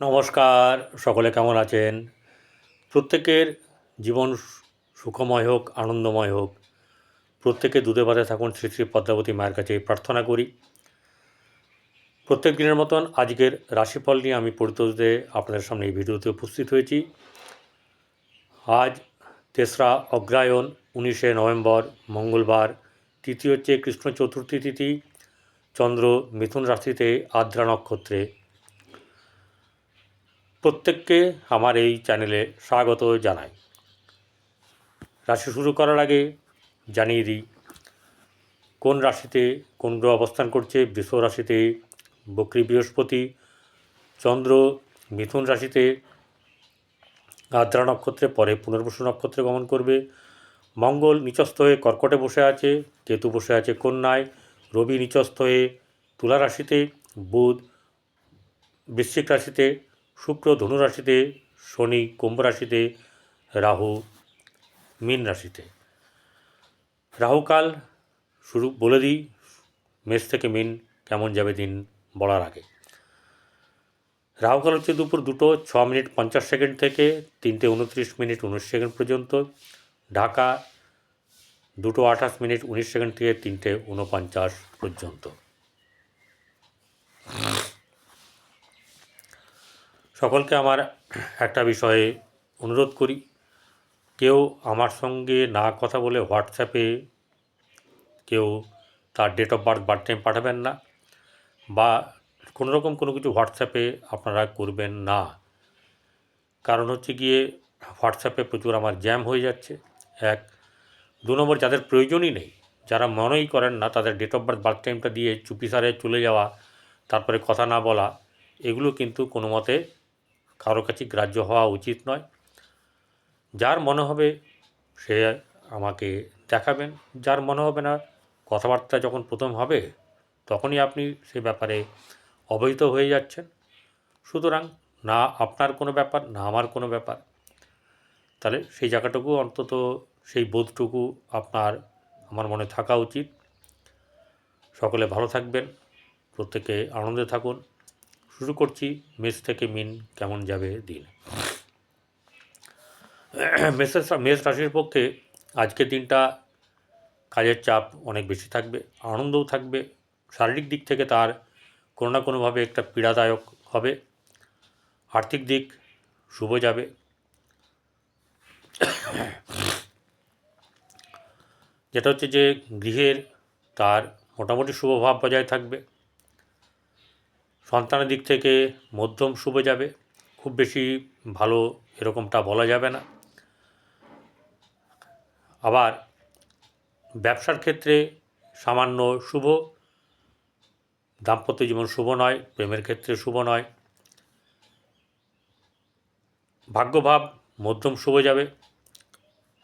নমস্কার, সকলে কেমন আছেন? প্রত্যেকের জীবন সুখময় হোক, আনন্দময় হোক। প্রত্যেকে দুধে পাতে থাকুন শ্রী শ্রী পদ্মাবতী মায়ের কাছে প্রার্থনা করি। প্রত্যেক দিনের মতন আজকের রাশিফল নিয়ে আমি পরিতোষদে আপনাদের সামনে এই ভিডিওতে উপস্থিত হয়েছি। আজ তেসরা অগ্রায়ণ, উনিশে নভেম্বর, মঙ্গলবার, তৃতীয় হচ্ছে কৃষ্ণ চতুর্থী তিথি, চন্দ্র মিথুন রাশিতে আদ্রা নক্ষত্রে। প্রত্যেককে আমার এই চ্যানেলে স্বাগত জানাই। রাশি শুরু করার আগে জানিয়ে দিই, কোন রাশিতে কোন গ্রহ অবস্থান করছে? বৃষ রাশিতে বক্রী বৃহস্পতি, চন্দ্র মিথুন রাশিতে আদ্রা নক্ষত্রে, পরে পুনর্বসু নক্ষত্রে গমন করবে। মঙ্গল নিচস্থ হয়ে কর্কটে বসে আছে, কেতু বসে আছে কন্যায়, রবি নিচস্থ হয়ে তুলা রাশিতে, বুধ বৃশ্চিক রাশিতে শুক্র ধনু রাশিতে শনি, কুম্ভ রাশিতে রাহু, মীন রাশিতে। রাহুকাল শুরু, বলে দিই, মেষ থেকে মিন কেমন যাবে দিন বলার আগে। রাহুকাল হচ্ছে দুপুর দুটো, ছ মিনিট পঞ্চাশ সেকেন্ড থেকে তিনটে উনত্রিশ মিনিট উনিশ সেকেন্ড পর্যন্ত। ঢাকা দুটো আঠাশ মিনিট উনিশ সেকেন্ড থেকে তিনটে উনপঞ্চাশ পর্যন্ত। সকলকে আমার একটা বিষয়ে অনুরোধ করি। কেউ আমার সঙ্গে না কথা বলে হোয়াটসঅ্যাপে কেউ তার date of birth birth time পাঠাবেন না বা কোনো রকম কোনো কিছু হোয়াটসঅ্যাপে আপনারা করবেন না। কারণ হচ্ছে গিয়ে হোয়াটসঅ্যাপে প্রচুর আমার জ্যাম হয়ে যাচ্ছে। এক, দু নম্বর যাদের প্রয়োজনই নেই, যারা মনেই করেন না তাদের ডেট অফ বার্থ বার্থ টাইমটা দিয়ে চুপিসারে চলে যাওয়া, তারপরে কথা না বলা, এগুলো কিন্তু কোনো মতে কারও কাছে গ্রাহ্য হওয়া উচিত নয়। যার মনে হবে সে আমাকে দেখাবেন, যার মনে হবে না কথাবার্তা যখন প্রথম হবে, তখনই আপনি সে ব্যাপারে অবহিত হয়ে যাচ্ছেন। সুতরাং না আপনার কোনো ব্যাপার, না আমার কোনো ব্যাপার। তাহলে সেই জায়গাটুকু, অন্তত সেই বোধটুকু আপনার, আমার মনে থাকা উচিত। সকলে ভালো থাকবেন, প্রত্যেকে আনন্দে থাকুন। শুরু করছি। মেষ থেকে মিন কেমন যাবে দিন। মেষের মেষ রাশির পক্ষে আজকের দিনটা কাজের চাপ অনেক বেশি থাকবে, আনন্দও থাকবে। শারীরিক দিক থেকে তার কোনো না কোনোভাবে একটা পীড়াদায়ক হবে। আর্থিক দিক শুভ যাবে। যেটা হচ্ছে যে গৃহের তার মোটামুটি শুভভাব বজায় থাকবে। সন্তানের দিক থেকে মধ্যম শুভ যাবে। খুব বেশি ভালো এরকমটা বলা যাবে না। আবার ব্যবসার ক্ষেত্রে সামান্য শুভ, দাম্পত্য জীবন শুভ নয়, প্রেমের ক্ষেত্রে শুভ নয়। ভাগ্যভাব মধ্যম শুভ যাবে।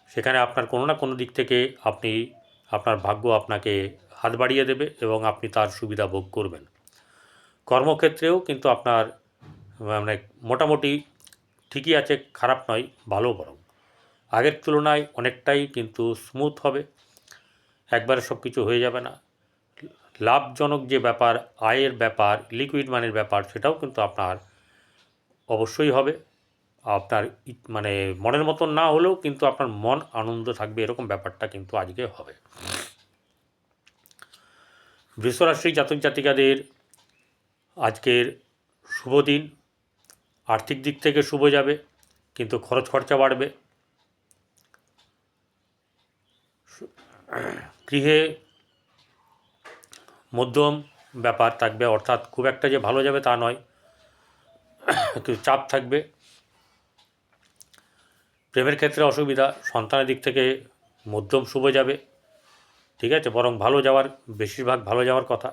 সেখানে আপনার কোনো না কোনো দিক থেকে আপনি, আপনার ভাগ্য আপনাকে হাত বাড়িয়ে দেবে এবং আপনি তার সুবিধা ভোগ করবেন। কর্মক্ষেত্রেও কিন্তু আপনার মানে মোটামুটি ঠিকই আছে, খারাপ নয়, ভালো বরং। আগের তুলনায় অনেকটাই কিন্তু স্মুথ হবে। একবারে সব কিছু হয়ে যাবে না। লাভজনক যে ব্যাপার, আয়ের ব্যাপার লিকুইড মানির ব্যাপার, সেটাও কিন্তু আপনার অবশ্যই হবে। আপনার মানে মনের মতন না হলেও কিন্তু আপনার মন আনন্দ থাকবে, এরকম ব্যাপারটা কিন্তু আজকে হবে। বৃষরাশি জাতক জাতিকাদের আজকের শুভ দিন। আর্থিক দিক থেকে শুভ যাবে, কিন্তু খরচ খরচা বাড়বে। গৃহে মধ্যম ব্যাপার থাকবে, অর্থাৎ খুব একটা যে ভালো যাবে তা নয়। একটু চাপ থাকবে। প্রেমের ক্ষেত্রে অসুবিধা, সন্তানের দিক থেকে মধ্যম শুভ যাবে, ঠিক আছে? বরং ভালো যাওয়ার, বেশিরভাগ ভালো যাওয়ার কথা।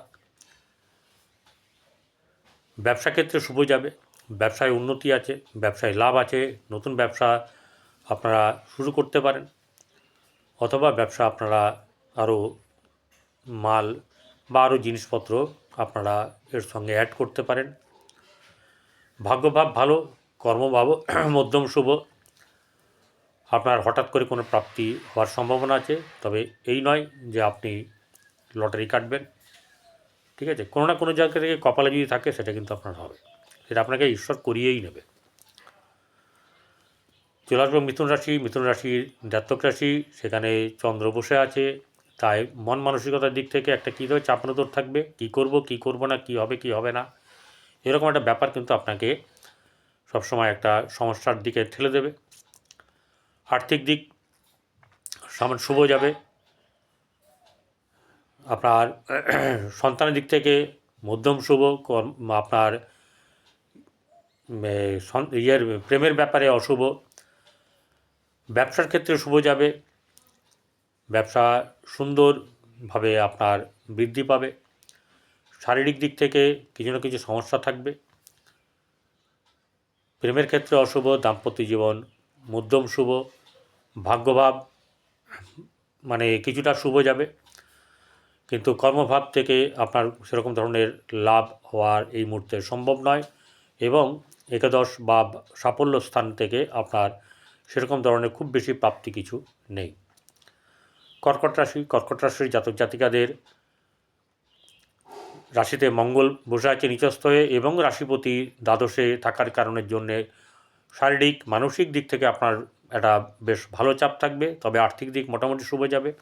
ব্যবসা ক্ষেত্রে শুভ যাবে, ব্যবসায় উন্নতি আছে, ব্যবসায় লাভ আছে, নতুন ব্যবসা আপনারা শুরু করতে পারেন। অথবা ব্যবসা আপনারা আরও মাল বা আরও জিনিসপত্র আপনারা এর সঙ্গে অ্যাড করতে পারেন। ভাগ্যভাব ভালো কর্মভাব মধ্যম শুভ। আপনার হঠাৎ করে কোনো প্রাপ্তি হওয়ার সম্ভাবনা আছে, তবে এই নয় যে আপনি লটারি কাটবেন। ঠিক আছে? কোনো না কোনো জায়গা থেকে কপালে যদি থাকে, সেটা কিন্তু আপনার হবে। সেটা আপনাকে ঈশ্বর করিয়েই নেবে। চলে আসব মিথুন রাশি। মিথুন রাশির জাতক রাশি, সেখানে চন্দ্র বসে আছে। তাই মন মানসিকতার দিক থেকে একটা কী ধরে চাপনতর থাকবে? কি করব কি করব না, কি হবে কি হবে না? এরকম একটা ব্যাপার কিন্তু আপনাকে সবসময় একটা সমস্যার দিকে ঠেলে দেবে। আর্থিক দিক সামান শুভ যাবে। আপনার সন্তানের দিক থেকে মধ্যম শুভ আপনার ইয়ের প্রেমের ব্যাপারে অশুভ। ব্যবসার ক্ষেত্রে শুভ যাবে। ব্যবসা সুন্দরভাবে আপনার বৃদ্ধি পাবে। শারীরিক দিক থেকে কিছু না কিছু সমস্যা থাকবে। প্রেমের ক্ষেত্রে অশুভ, দাম্পত্য জীবন মধ্যম শুভ, ভাগ্যভাব মানে কিছুটা শুভ যাবে। কিন্তু কর্মভাব থেকে আপনার সেরকম ধরনের লাভ হওয়ার এই মুহূর্তে সম্ভব নয় এবং একাদশ বা সাফল্য স্থান থেকে আপনার সেরকম ধরনের খুব বেশি প্রাপ্তি কিছু নেই। কর্কট রাশি, কর্কট রাশির জাতক জাতিকাদের রাশিতে মঙ্গল বসে আছে নিচস্থ হয়ে এবং রাশিপতি দ্বাদশে থাকার কারণের জন্যে শারীরিক, মানসিক দিক থেকে আপনার একটা বেশ ভালো চাপ থাকবে, তবে আর্থিক দিক মোটামুটি শুভ যাবে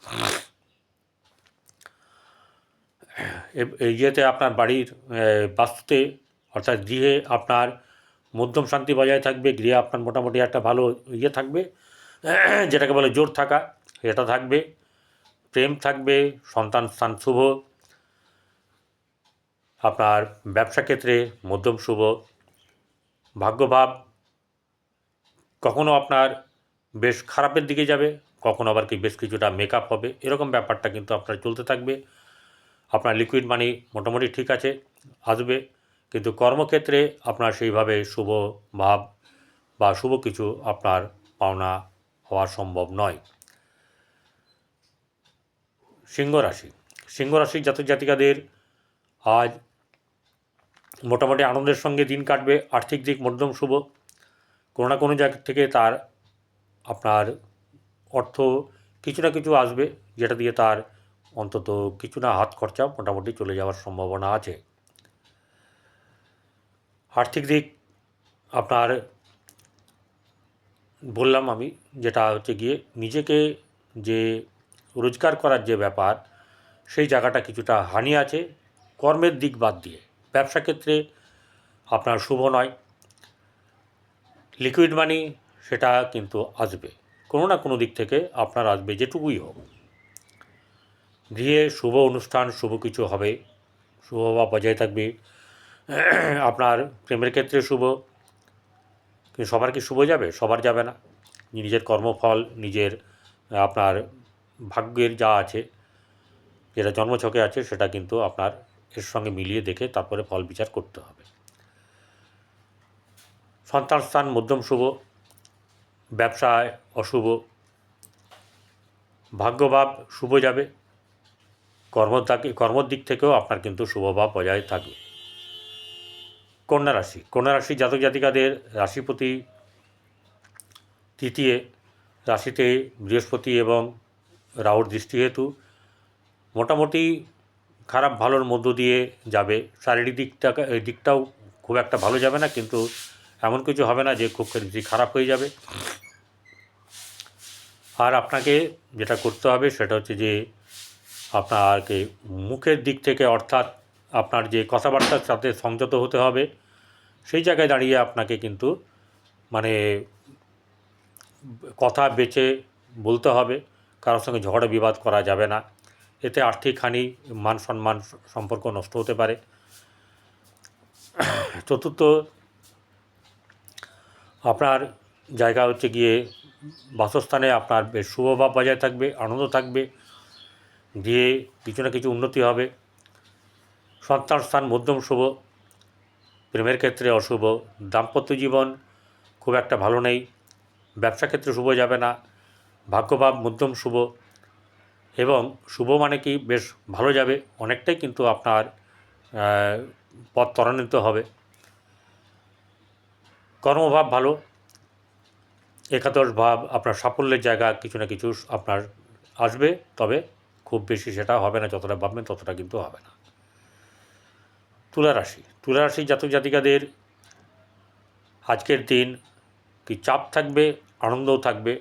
এ- এই ইয়েতে আপনার বাড়ির বাস্তুতে, অর্থাৎ গৃহে আপনার মধ্যম শান্তি বজায় থাকবে, গৃহে আপনার মোটামুটি একটা ভালো ইয়ে থাকবে, যেটাকে বলে জোর থাকা, এটা থাকবে, প্রেম থাকবে, সন্তান স্থান শুভ, আপনার ব্যবসা ক্ষেত্রে মধ্যম শুভ, ভাগ্যভাব কখনো আপনার বেশ খারাপের দিকে যাবে, কখনো আবার কি বেশ কিছুটা মেকআপ হবে, এরকম ব্যাপারটা কিন্তু আপনার চলতে থাকবে। আপনার লিকুইড মানি মোটামুটি ঠিক আছে, আসবে। কিন্তু কর্মক্ষেত্রে আপনার সেইভাবে শুভ ভাব বা শুভ কিছু আপনার পাওনা হওয়া সম্ভব নয়। সিংহ রাশি, সিংহ রাশির জাতক জাতিকাদের আজ মোটামুটি আনন্দের সঙ্গে দিন কাটবে, আর্থিক দিক মধ্যম শুভ। কোনো না কোনো জায়গা থেকে তার আপনার অর্থ কিছু না কিছু আসবে, যেটা দিয়ে তার অন্তত কিছু না হাত খরচা মোটামুটি চলে যাওয়ার সম্ভাবনা আছে। আর্থিক দিক আপনার বললাম আমি, যেটা হচ্ছে গিয়ে নিজেকে যে রোজগার করার যে ব্যাপার, সেই জায়গাটা কিছুটা হানি আছে। কর্মের দিক বাদ দিয়ে ব্যবসা ক্ষেত্রে আপনার শুভ নয়। লিকুইড মানি সেটা কিন্তু আসবে। কোনো না কোনো দিক থেকে আপনার আসবে যেটুকুই হোক। গৃহে শুভ অনুষ্ঠান, শুভ কিছু হবে। শুভ বা বজায় থাকবে। আপনার প্রেমের ক্ষেত্রে শুভ। কিন্তু সবার কি শুভ যাবে? সবার যাবে না। নিজের কর্মফল, নিজের, আপনার ভাগ্যের যা আছে, যেটা জন্মছকে আছে, সেটা কিন্তু আপনার এর সঙ্গে মিলিয়ে দেখে তারপরে ফল বিচার করতে হবে। সন্তান স্থান মধ্যম শুভ। ব্যবসায় অশুভ। ভাগ্যভাব শুভ যাবে। কর্মদাকে কর্মর দিক থেকেও আপনার কিন্তু শুভভাব বজায় থাকবে। কন্যা রাশি কন্যা রাশি জাতক জাতিকাদের রাশিপতি তৃতীয় রাশিতে বৃহস্পতি এবং রাহুর দৃষ্টি হেতু মোটামুটি খারাপ ভালোর মধ্য দিয়ে যাবে। শারীরিক দিকটা দিকটাও খুব একটা ভালো যাবে না, কিন্তু এমন কিছু হবে না যে খুব খারাপ হয়ে যাবে। আর আপনাকে যেটা করতে হবে সেটা হচ্ছে যে আপনাকে মুখের দিক থেকে অর্থাৎ আপনার যে কথাবার্তার সাথে সংযত হতে হবে, সেই জায়গায় দাঁড়িয়ে আপনাকে কিন্তু মানে কথা বেছে বলতে হবে, কারোর সঙ্গে ঝগড়া বিবাদ করা যাবে না। এতে আর্থিক হানি, মান সম্মান সম্পর্ক নষ্ট হতে পারে। চতুর্থ, আপনার জায়গা হচ্ছে গিয়ে বাসস্থানে আপনার বেশ শুভভাব বজায় থাকবে, আনন্দ থাকবে। দিয়ে কিছু না কিছু উন্নতি হবে। সন্তান স্থান মধ্যম শুভ, প্রেমের ক্ষেত্রে অশুভ, দাম্পত্য জীবন খুব একটা ভালো নেই, ব্যবসা ক্ষেত্রে শুভ যাবে না, ভাগ্যভাব মধ্যম শুভ এবং শুভ মানে কি বেশ ভালো যাবে, অনেকটাই কিন্তু আপনার পথ ত্বরান্বিত হবে। কর্মভাব ভালো, একাদশ ভাব আপনার সাফল্যের জায়গা কিছু না কিছু আপনার আসবে, তবে খুব বেশি সেটা হবে না, যতটা ভাববেন ততটা কিন্তু হবে না। তুলা রাশি তুলা রাশি জাতক জাতিকাদের আজকের দিন কি চাপ থাকবে, আনন্দও থাকবে।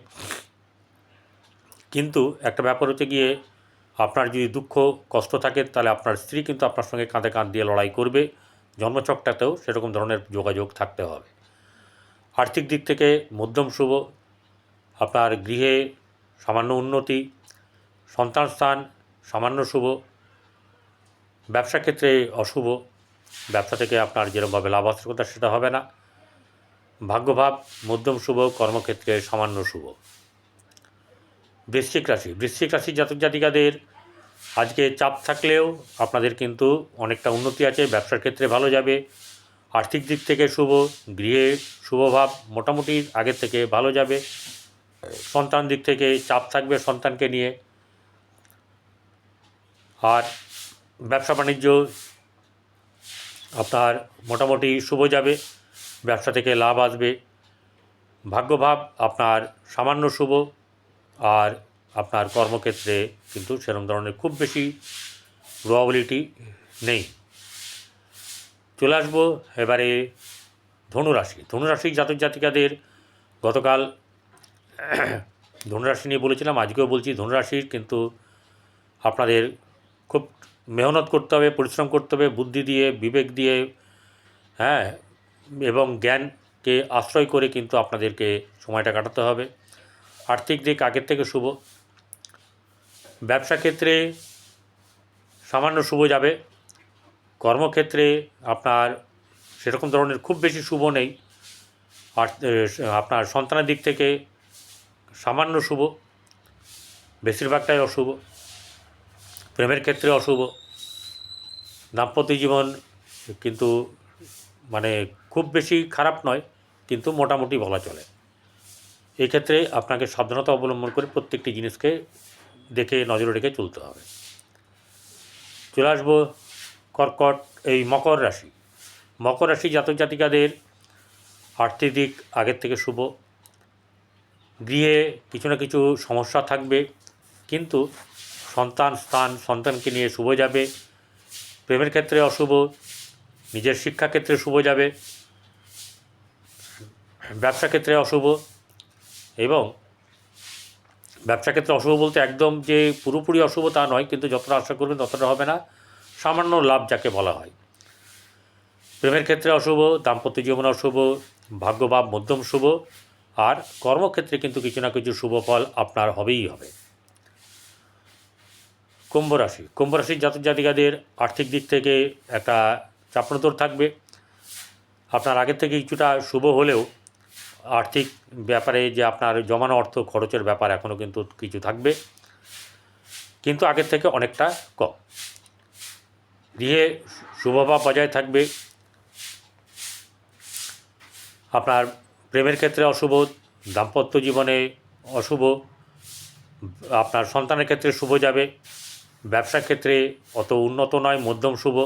কিন্তু একটা ব্যাপার হচ্ছে গিয়ে, আপনার যদি দুঃখ, কষ্ট থাকে, তাহলে আপনার স্ত্রী কিন্তু আপনার সঙ্গে কাঁধে কাঁধ দিয়ে লড়াই করবে। জন্মচকটাতেও সেরকম ধরনের যোগাযোগ থাকতে হবে। আর্থিক দিক থেকে মধ্যম শুভ, আপনার গৃহে সামান্য উন্নতি সন্তান স্থান, সামান্য শুভ, ব্যবসা ক্ষেত্রে অশুভ, ব্যবসা থেকে আপনার যেরকমভাবে লাভ আসার কথা সেটা হবে না। ভাগ্যভাব, মধ্যম শুভ, কর্মক্ষেত্রে সামান্য শুভ। বৃশ্চিক রাশি, বৃশ্চিক রাশির জাতক জাতিকাদের আজকে চাপ থাকলেও আপনাদের কিন্তু অনেকটা উন্নতি আছে, ব্যবসার ক্ষেত্রে ভালো যাবে। আর্থিক দিক থেকে শুভ, গৃহে শুভভাব মোটামুটি আগের থেকে ভালো যাবে। সন্তান দিক থেকে চাপ থাকবে সন্তানকে নিয়ে। আর ব্যবসা বাণিজ্য আপনার মোটামুটি শুভ যাবে, ব্যবসা থেকে লাভ আসবে। ভাগ্যভাব আপনার সামান্য শুভ আর আপনার কর্মক্ষেত্রে কিন্তু সেরকম ধরনের খুব বেশি প্রবাবিলিটি নেই। চলে আসব এবারে ধনুরাশি। ধনুরাশি জাতক জাতিকাদের গতকাল ধনুরাশি নিয়ে বলেছিলাম, আজকেও বলছি ধনুরাশির কিন্তু আপনাদের খুব মেহনত করতে হবে, পরিশ্রম করতে হবে, বুদ্ধি দিয়ে, বিবেক দিয়ে হ্যাঁ এবং জ্ঞানকে আশ্রয় করে কিন্তু আপনাদেরকে সময়টা কাটাতে হবে। আর্থিক দিক আগের থেকে শুভ। ব্যবসা ক্ষেত্রে সামান্য শুভ যাবে। কর্মক্ষেত্রে আপনার সেরকম ধরনের খুব বেশি শুভ নেই। আর আপনার সন্তানের দিক থেকে সামান্য শুভ, বেশিরভাগটাই অশুভ। প্রেমের ক্ষেত্রে অশুভ। দাম্পত্য জীবন কিন্তু মানে খুব বেশি খারাপ নয়, কিন্তু মোটামুটি বলা চলে। এক্ষেত্রে আপনাকে সাবধানতা অবলম্বন করে প্রত্যেকটি জিনিসকে দেখে, নজরে রেখে চলতে হবে। চলে আসব কর্কট, এই মকর রাশি। মকর রাশি জাতক জাতিকাদের আর্থিক দিক আগের থেকে শুভ। গৃহে কিছু না কিছু সমস্যা থাকবে, কিন্তু সন্তান স্থান, সন্তানকে নিয়ে শুভ যাবে। প্রেমের ক্ষেত্রে অশুভ, নিজের শিক্ষাক্ষেত্রে শুভ যাবে। ব্যবসা ক্ষেত্রে অশুভ এবং ব্যবসা ক্ষেত্রে অশুভ বলতে একদম যে পুরোপুরি অশুভ তা নয়, কিন্তু যতটা আশা করবেন ততটা হবে না। সামান্য লাভ যাকে বলা হয়। প্রেমের ক্ষেত্রে অশুভ, দাম্পত্য জীবন অশুভ, ভাগ্যভাব মধ্যম শুভ, আর কর্মক্ষেত্রে কিন্তু কিছু না কিছু শুভ ফল আপনার হবেই হবে। কুম্ভ রাশি। কুম্ভ রাশির জাতক জাতিকাদের আর্থিক দিক থেকে একটা চাপনতর থাকবে। আপনার আগের থেকে কিছুটা শুভ হলেও আর্থিক ব্যাপারে যে আপনার জমানো অর্থ খরচের ব্যাপার এখনও কিন্তু কিছু থাকবে। কিন্তু আগের থেকে অনেকটা কম। গৃহে শুভভাব বজায় থাকবে। আপনার প্রেমের ক্ষেত্রে অশুভ, দাম্পত্য জীবনে অশুভ, আপনার সন্তানের ক্ষেত্রে শুভ যাবে। ব্যবসার ক্ষেত্রে অত উন্নত নয়, মধ্যম শুভ,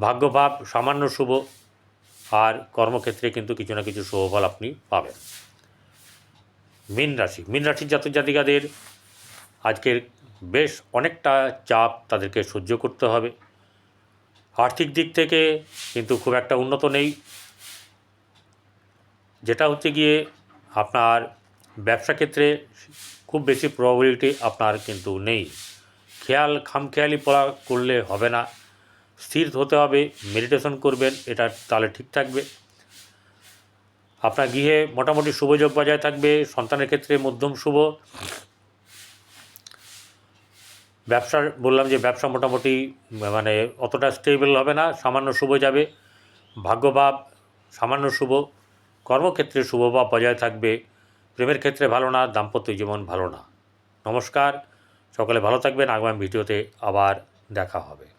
ভাগ্যভাব সামান্য শুভ, আর কর্মক্ষেত্রে কিন্তু কিছু না কিছু শুভফল আপনি পাবেন। মীন রাশি, মীন রাশির জাতক জাতিকাদের আজকের বেশ অনেকটা চাপ তাদেরকে সহ্য করতে হবে। আর্থিক দিক থেকে কিন্তু খুব একটা উন্নত নেই। যেটা হচ্ছে গিয়ে আপনার ব্যবসা ক্ষেত্রে খুব বেশি প্রবাবিলিটি আপনার কিন্তু নেই। খেয়াল খামখেয়ালি পড়া করলে হবে না। স্থির হতে হবে মেডিটেশন করবেন, এটা তাহলে ঠিক থাকবে। আপনার গৃহে মোটামুটি শুভযোগ বজায় থাকবে, সন্তানের ক্ষেত্রে মধ্যম শুভ। ব্যবসার বললাম যে ব্যবসা মোটামুটি মানে অতটা স্টেবল হবে না, সামান্য শুভ যাবে। ভাগ্যভাব সামান্য শুভ, কর্মক্ষেত্রে শুভভাব বজায় থাকবে। প্রেমের ক্ষেত্রে ভালো না, দাম্পত্য জীবন ভালো না। নমস্কার। সকলে ভালো থাকবেন। আগামী ভিডিওতে আবার দেখা হবে।